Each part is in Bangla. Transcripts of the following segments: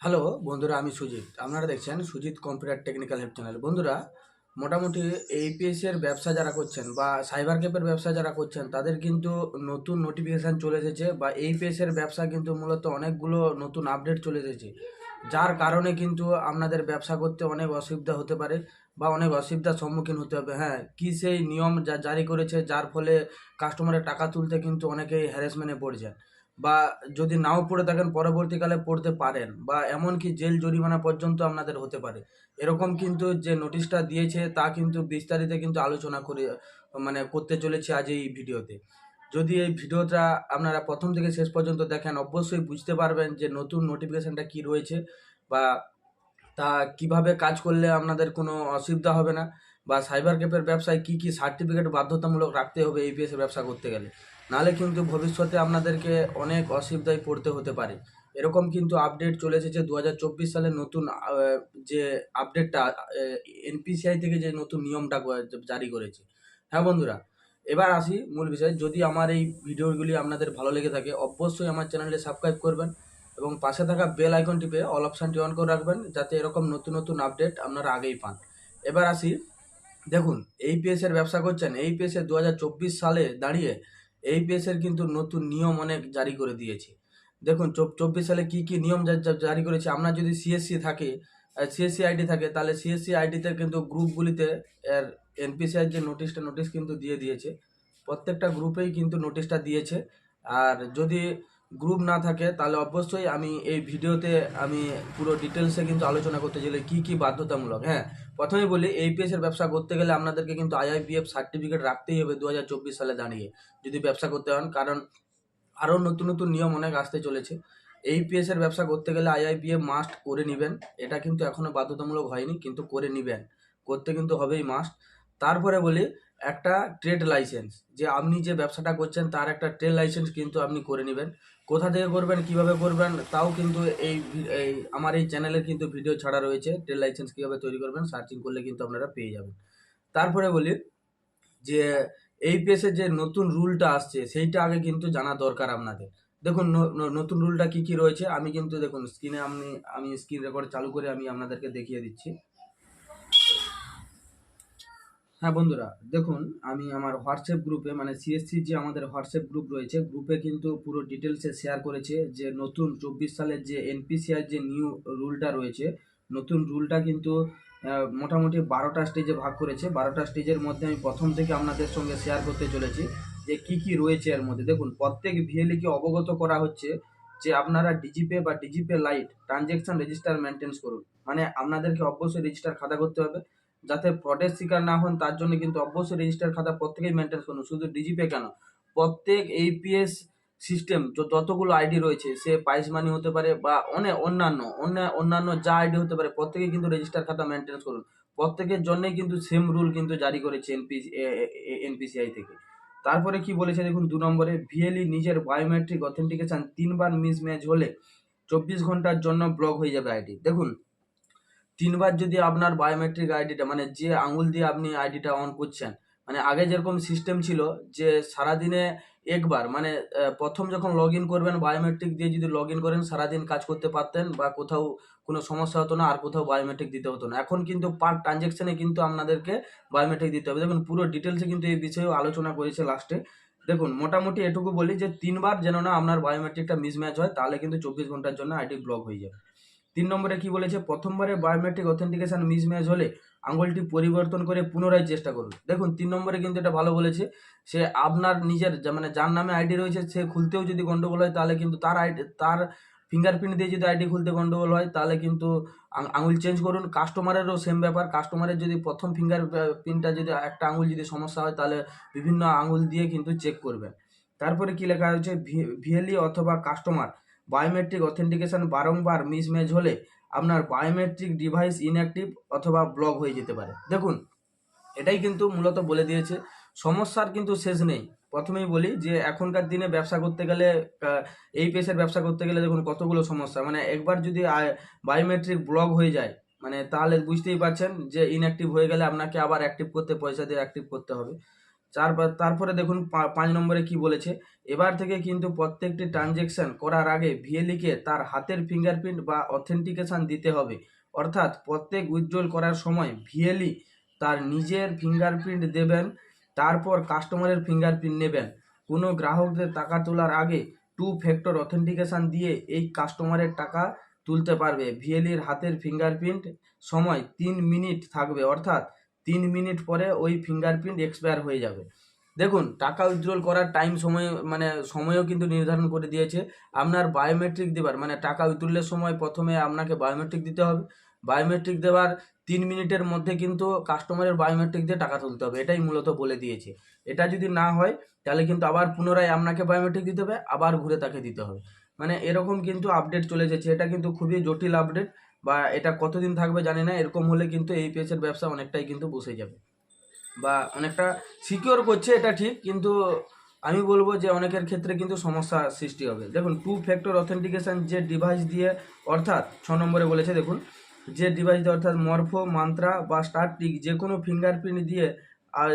হ্যালো, বন্ধুরা, আমি সুজিত। আপনারা দেখছেন Sujit computer technical help channel. বন্ধুরা, মোটামুটি এইপিএস এর ব্যবসা যারা করছেন বা সাইবার ক্যাপের ব্যবসা যারা করছেন, তাদের কিন্তু নতুন নোটিফিকেশান চলে এসেছে বা এইপিএস এর ব্যবসা কিন্তু মূলত অনেকগুলো নতুন আপডেট চলে এসেছে। যার কারণে কিন্তু আপনাদের ব্যবসা করতে অনেক অসুবিধা হতে পারে বা অনেক অসুবিধার সম্মুখীন হতে হবে। হ্যাঁ কি সেই নিয়ম যা জারি করেছে, যার ফলে কাস্টমারের টাকা তুলতে কিন্তু অনেকেই হ্যারাসমেন্টে পড়ছেন। বা যদি নাও পড়ে থাকেন, পরবর্তীকালে পড়তে পারেন বা এমনকি জেল জরিমানা পর্যন্ত আপনাদের হতে পারে। এরকম কিন্তু যে নোটিশটা দিয়েছে, তা কিন্তু বিস্তারিত কিন্তু আলোচনা করে মানে করতে চলেছে আজ এই ভিডিওতে। যদি এই ভিডিওটা আপনারা প্রথম থেকে শেষ পর্যন্ত দেখেন, অবশ্যই বুঝতে পারবেন যে নতুন নোটিফিকেশানটা কি রয়েছে বা তা কীভাবে কাজ করলে আপনাদের কোনো অসুবিধা হবে না বা সাইবার ক্যাফের ব্যবসায় কি কি সার্টিফিকেট বাধ্যতামূলক রাখতে হবে এর ব্যবসা করতে গেলে। নাহলে কিন্তু ভবিষ্যতে আপনাদেরকে অনেক অসুবিধায় পড়তে হতে পারে। এরকম কিন্তু আপডেট চলে এসেছে দু হাজার চব্বিশ সালের নতুন যে আপডেটটা এনপিসিআই থেকে যে নতুন নিয়মটা জারি করেছে। হ্যাঁ বন্ধুরা, এবার আসি মূল বিষয়। যদি আমার এই ভিডিওগুলি আপনাদের ভালো লেগে থাকে, অবশ্যই আমার চ্যানেলটি সাবস্ক্রাইব করবেন এবং পাশে থাকা বেল আইকন টিপে অল অপশানটি অন করে রাখবেন, যাতে এরকম নতুন নতুন আপডেট আপনারা আগেই পান। এবার আসি, দেখুন এইপিএস এর ব্যবসা করছেন। এইপিএস এর দু সালে দাঁড়িয়ে এইপিএস এর কিন্তু নতুন নিয়ম অনেক জারি করে দিয়েছে। দেখুন চব্বিশ সালে কি কি নিয়ম জারি করেছে? আপনার যদি সিএসসি থাকে সিএসসি আইডি থাকে, তাহলে সিএসসি আইডিতে কিন্তু গ্রুপগুলিতে এর এনপিসিআই যে নোটিশটা নোটিশ কিন্তু দিয়ে দিয়েছে। প্রত্যেকটা গ্রুপেই কিন্তু নোটিশটা দিয়েছে। আর যদি গ্রুপ না থাকে, তাহলে অবশ্যই আমি এই ভিডিওতে আমি পুরো ডিটেলসে কিন্তু আলোচনা করতে চাইলে কি কি বাধ্যতামূলক? হ্যাঁ প্রথমে বলি এইপিএস এর ব্যবসা করতে গেলে আপনাদেরকে কিন্তু আইআইপিএফ সার্টিফিকেট রাখতেই হবে দু হাজার চব্বিশ সালে দাঁড়িয়ে, যদি ব্যবসা করতে হন। কারণ আরও নতুন নতুন নিয়ম অনেক আসতে চলেছে। এইপিএস এর ব্যবসা করতে গেলে আইআইপিএফ মাস্ট করে নেবেন। এটা কিন্তু এখনও বাধ্যতামূলক হয়নি, কিন্তু করে নেবেন। করতে কিন্তু হবেই মাস্ট তারপরে বলি, একটা ট্রেড লাইসেন্স যে আপনি যে ব্যবসাটা করছেন, তার একটা ট্রেড লাইসেন্স কিন্তু আপনি করে নেবেন। কোথা থেকে করবেন, কীভাবে করবেন, তাও কিন্তু এই এই আমার এই চ্যানেলের কিন্তু ভিডিও ছাড়া রয়েছে। ট্রেড লাইসেন্স কীভাবে তৈরি করবেন সার্চিং করলে কিন্তু আপনারা পেয়ে যাবেন। তারপরে বলি যে এইপিএস এর যে নতুন রুলটা আসছে, সেইটা আগে কিন্তু জানা দরকার আপনাদের। দেখুন নতুন রুলটা কি কি রয়েছে, আমি কিন্তু দেখুন স্ক্রিনে আমি আমি স্ক্রিন রেকর্ড চালু করে আমি আপনাদেরকে দেখিয়ে দিচ্ছি। হ্যাঁ বন্ধুরা, দেখুন, আমি আমার হোয়াটসঅ্যাপ গ্রুপে মানে সিএসসি যে আমাদের হোয়াটসঅ্যাপ গ্রুপ রয়েছে, গ্রুপে কিন্তু পুরো ডিটেলসে শেয়ার করেছে যে নতুন চব্বিশ সালের যে এনপিসিআর যে নিউ রুলটা রয়েছে, নতুন রুলটা কিন্তু মোটামুটি বারোটা স্টেজে ভাগ করেছে। বারোটা স্টেজের মধ্যে আমি প্রথম থেকে আপনাদের সঙ্গে শেয়ার করতে চলেছি যে কি কি রয়েছে এর মধ্যে। দেখুন, প্রত্যেক ভিএলিকে অবগত করা হচ্ছে যে আপনারা ডিজিপে বা DigiPay lite transaction register maintenance করুন। মানে আপনাদেরকে অবশ্যই রেজিস্টার খাতা করতে হবে। যাতে ফ্রডের শিকার না হন, তার জন্য কিন্তু অবশ্যই রেজিস্টার খাতা প্রত্যেকেই মেনটেন করুন। শুধু ডিজিপে কেন? প্রত্যেক এইপিএস সিস্টেম যতগুলো আইডি রয়েছে, সে পাইস মানি হতে পারে বা অনেক অন্যান্য অন্য অন্যান্য যা আইডি হতে পারে, প্রত্যেকেই কিন্তু রেজিস্টার খাতা মেনটেন করুন। প্রত্যেকের জন্যই কিন্তু সেম রুল কিন্তু জারি করেছে এনপিসি এনপিসিআই থেকে। তারপরে কি বলেছে দেখুন, দু নম্বরে ভিএলই নিজের বায়োমেট্রিক অথেন্টিকেশন তিনবার মিসম্যাচ হলে চব্বিশ ঘণ্টার জন্য ব্লক হয়ে যাবে আইডি দেখুন তিনবার যদি আপনার বায়োমেট্রিক আইডিটা মানে যে আঙুল দিয়ে আপনি আইডিটা অন করছেন মানে আগে যেরকম সিস্টেম ছিল যে সারাদিনে একবার মানে প্রথম যখন লগ ইন করবেন বায়োমেট্রিক দিয়ে যদি লগ ইন করেন, সারাদিন কাজ করতে পারতেন বা কোথাও কোনো সমস্যা হতো না, আর কোথাও বায়োমেট্রিক দিতে হতো না। এখন কিন্তু পার ট্রানজ্যাকশনে কিন্তু আপনাদেরকে বায়োমেট্রিক দিতে হবে। দেখুন, পুরো ডিটেলসে কিন্তু এই বিষয়েও আলোচনা করেছে লাস্টে দেখুন, মোটামুটি এটুকু বলি যে, তিনবার যেন না আপনার বায়োমেট্রিকটা মিসম্যাচ হয়, তাহলে কিন্তু চব্বিশ ঘণ্টার জন্য আইডি ব্লক হয়ে যাবে। তিন নম্বরে কি বলেছে? প্রথমবারে বায়োমেট্রিক অথেন্টিকেশন মিসম্যাচ হলে আঙুলটি পরিবর্তন করে পুনরায় চেষ্টা করুন। দেখুন, তিন নম্বরে কিন্তু এটা ভালো বলেছে। সে আপনার নিজের মানে যার নামে আইডি রয়েছে, সে খুলতেও যদি গন্ডগোল হয়, তাহলে কিন্তু তার আইডি তার ফিঙ্গারপ্রিন্ট দিয়ে যদি আইডি খুলতে গন্ডগোল হয়, তাহলে কিন্তু আঙুল চেঞ্জ করুন। কাস্টমারেরও সেম ব্যাপার। কাস্টমারের যদি প্রথম ফিঙ্গার প্রিন্টটা যদি একটা আঙুল যদি সমস্যা হয়, তাহলে বিভিন্ন আঙুল দিয়ে কিন্তু চেক করবেন। তারপরে কি লেখা হয়েছে? ভিএলই অথবা কাস্টমার বায়োমেট্রিক অথেন্টিকেশন বারংবার মিসম্যাচ হলে আপনার বায়োমেট্রিক ডিভাইস ইনঅ্যাক্টিভ অথবা ব্লক হয়ে যেতে পারে। দেখুন, এটাই কিন্তু মূলত বলে দিয়েছে। সমস্যার কিন্তু শেষ নেই। প্রথমেই বলি যে, এখনকার দিনে ব্যবসা করতে গেলে এই পেশার ব্যবসা করতে গেলে দেখুন কতগুলো সমস্যা। মানে একবার যদি বায়োমেট্রিক ব্লক হয়ে যায় মানে তাহলে বুঝতেই পারছেন যে ইনঅ্যাক্টিভ হয়ে গেলে আপনাকে আবার অ্যাক্টিভ করতে, পয়সা দিয়ে অ্যাক্টিভ করতে হবে। চারবার তারপরে দেখুন পাঁচ নম্বরে কি বলেছে? এবার থেকে কিন্তু প্রত্যেকটি ট্রানজেকশন করার আগে ভিএলিকে তার হাতের ফিঙ্গারপ্রিন্ট বা অথেন্টিকেশান দিতে হবে। অর্থাৎ প্রত্যেক উইথড্রল করার সময় ভিএলই তার নিজের ফিঙ্গারপ্রিন্ট দেবেন, তারপর কাস্টমারের ফিঙ্গারপ্রিন্ট নেবেন। কোনো গ্রাহকদের টাকা তোলার আগে টু ফ্যাক্টর অথেন্টিকেশান দিয়ে এই কাস্টমারের টাকা তুলতে পারবে। ভিএলির হাতের ফিঙ্গারপ্রিন্ট সময় তিন মিনিট থাকবে, অর্থাৎ তিন মিনিট পরে ওই ফিঙ্গারপ্রিন্ট এক্সপায়ার হয়ে যাবে। দেখুন, টাকা উইথড্রল করার টাইম সময় মানে সময়ও কিন্তু নির্ধারণ করে দিয়েছে। আপনার বায়োমেট্রিক দেবার মানে টাকা উইথড্রলের সময় প্রথমে আপনাকে বায়োমেট্রিক দিতে হবে। বায়োমেট্রিক দেওয়ার তিন মিনিটের মধ্যে কিন্তু কাস্টমারের বায়োমেট্রিক দিয়ে টাকা তুলতে হবে, এটাই মূলত বলে দিয়েছে। এটা যদি না হয়, তাহলে কিন্তু আবার পুনরায় আপনাকে বায়োমেট্রিক দিতে হবে, আবার ঘুরে তাকে দিতে হবে। মানে এরকম কিন্তু আপডেট চলে যাচ্ছে, এটা কিন্তু খুবই জটিল আপডেট বা এটা কতদিন থাকবে জানি না, এরকম হলে কিন্তু এই পেজের ব্যবসা অনেকটাই কিন্তু বসে যাবে। বা অনেকটা সিকিওর করছে এটা ঠিক, কিন্তু আমি বলব যে অনেকের ক্ষেত্রে কিন্তু সমস্যা সৃষ্টি হবে। দেখুন টু ফ্যাক্টর অথেন্টিকেশান যে ডিভাইস দিয়ে, অর্থাৎ ছ নম্বরে বলেছে, দেখুন, যে ডিভাইস দিয়ে, অর্থাৎ মরফো, মান্ত্রা বা স্টারটিক যে কোনো ফিঙ্গারপ্রিন্ট দিয়ে, আর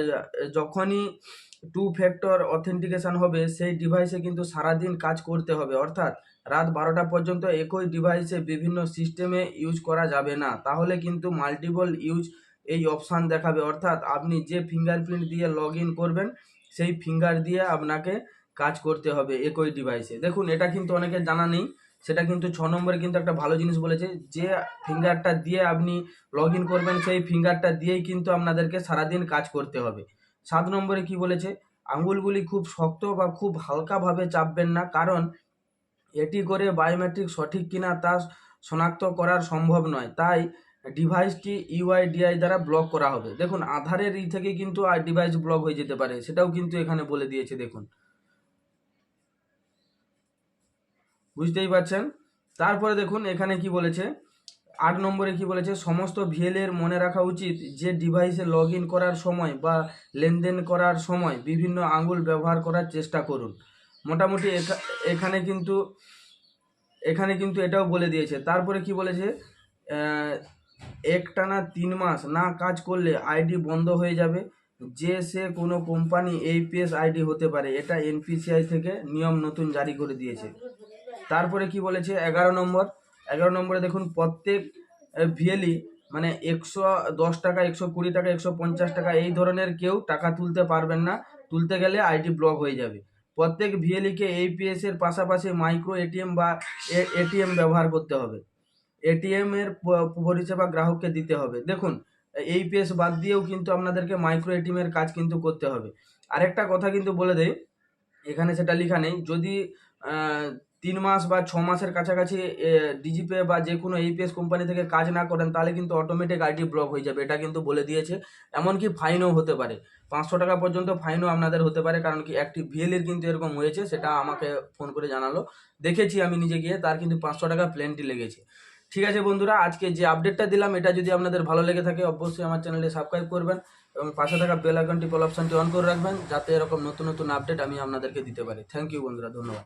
যখনই টু ফ্যাক্টর অথেন্টিকেশান হবে, সেই ডিভাইসে কিন্তু সারাদিন কাজ করতে হবে। অর্থাৎ রাত বারোটা পর্যন্ত একই ডিভাইসে বিভিন্ন সিস্টেমে ইউজ করা যাবে না। তাহলে কিন্তু মাল্টিপল ইউজ এই অপশান দেখাবে। অর্থাৎ আপনি যে ফিঙ্গারপ্রিন্ট দিয়ে লগ করবেন, সেই ফিঙ্গার দিয়ে আপনাকে কাজ করতে হবে একই ডিভাইসে দেখুন, এটা কিন্তু অনেকে জানা নেই। সেটা কিন্তু ছ নম্বরে কিন্তু একটা ভালো জিনিস বলেছে। যে ফিঙ্গারটা দিয়ে আপনি লগ করবেন, সেই ফিঙ্গারটা দিয়েই কিন্তু আপনাদেরকে সারাদিন কাজ করতে হবে। সাত নম্বরে কি বলেছে? আঙ্গুলগুলি খুব শক্ত বা খুব হালকাভাবে চাপবেন না, কারণ এটি করে বায়োমেট্রিক সঠিক কিনা তা শনাক্ত করার সম্ভব নয়। তাই ডিভাইসটি ইউআইডিআই দ্বারা ব্লক করা হবে। দেখুন, আধারের ই থেকে কিন্তু আর ডিভাইস ব্লক হয়ে যেতে পারে, সেটাও কিন্তু এখানে বলে দিয়েছে, দেখুন। বুঝতেই পারছেন? তারপরে দেখুন, এখানে কি বলেছে? আট নম্বরে কি বলেছে? সমস্ত ভিএলের মনে রাখা উচিত যে ডিভাইসে লগ করার সময় বা লেনদেন করার সময় বিভিন্ন আঙ্গুল ব্যবহার করার চেষ্টা করুন। মোটামুটি এখানে কিন্তু এখানে কিন্তু এটাও বলে দিয়েছে। তারপরে কি বলেছে? একটানা তিন মাস না কাজ করলে আইডি বন্ধ হয়ে যাবে। যে সে কোনো কোম্পানি এইপিএস আইডি হতে পারে, এটা এনপিসিআই থেকে নিয়ম নতুন জারি করে দিয়েছে। তারপরে কি বলেছে? এগারো নম্বর। এগারো নম্বরে দেখুন, প্রত্যেক ভিএলই মানে একশো দশ টাকা, একশো কুড়ি টাকা, একশো পঞ্চাশ টাকা, এই ধরনের কেউ টাকা তুলতে পারবেন না। তুলতে গেলে আইডি ব্লক হয়ে যাবে। প্রত্যেক ভিএলিকে এইপিএস এর পাশাপাশি মাইক্রো এটিএম বা এটিএম ব্যবহার করতে হবে। এটিএম এর পরিষেবা গ্রাহককে দিতে হবে। দেখুন, এই এইপিএস বাদ দিয়েও কিন্তু আপনাদেরকে মাইক্রো এটিএম এর কাজ কিন্তু করতে হবে। আরেকটা কথা কিন্তু বলে দেই, এখানে সেটা লেখা নেই। যদি তিন মাস বা ছ মাসের কাছাকাছি ডিজিপে বা যে কোনো এইপিএস কোম্পানি থেকে কাজ না করেন, তাহলে কিন্তু অটোমেটিক আইডি ব্লক হয়ে যাবে। এটা কিন্তু বলে দিয়েছে। এমনকি ফাইনও হতে পারে। পাঁচশো টাকা পর্যন্ত ফাইনও আপনাদের হতে পারে, কারণ কি একটি ভিএলের কিন্তু এরকম হয়েছে, সেটা আমাকে ফোন করে জানালো। দেখেছি আমি নিজে গিয়ে, তার কিন্তু পাঁচশো টাকা প্লেনটি লেগেছে। ঠিক আছে বন্ধুরা, আজকে যে আপডেটটা দিলাম, এটা যদি আপনাদের ভালো লেগে থাকে, অবশ্যই আমার চ্যানেলে সাবস্ক্রাইব করবেন এবং পাশে থাকা বেল আইকনটি অপশনটি অন করে রাখবেন, যাতে এরকম নতুন নতুন আপডেট আমি আপনাদেরকে দিতে পারি। থ্যাংক ইউ বন্ধুরা, ধন্যবাদ।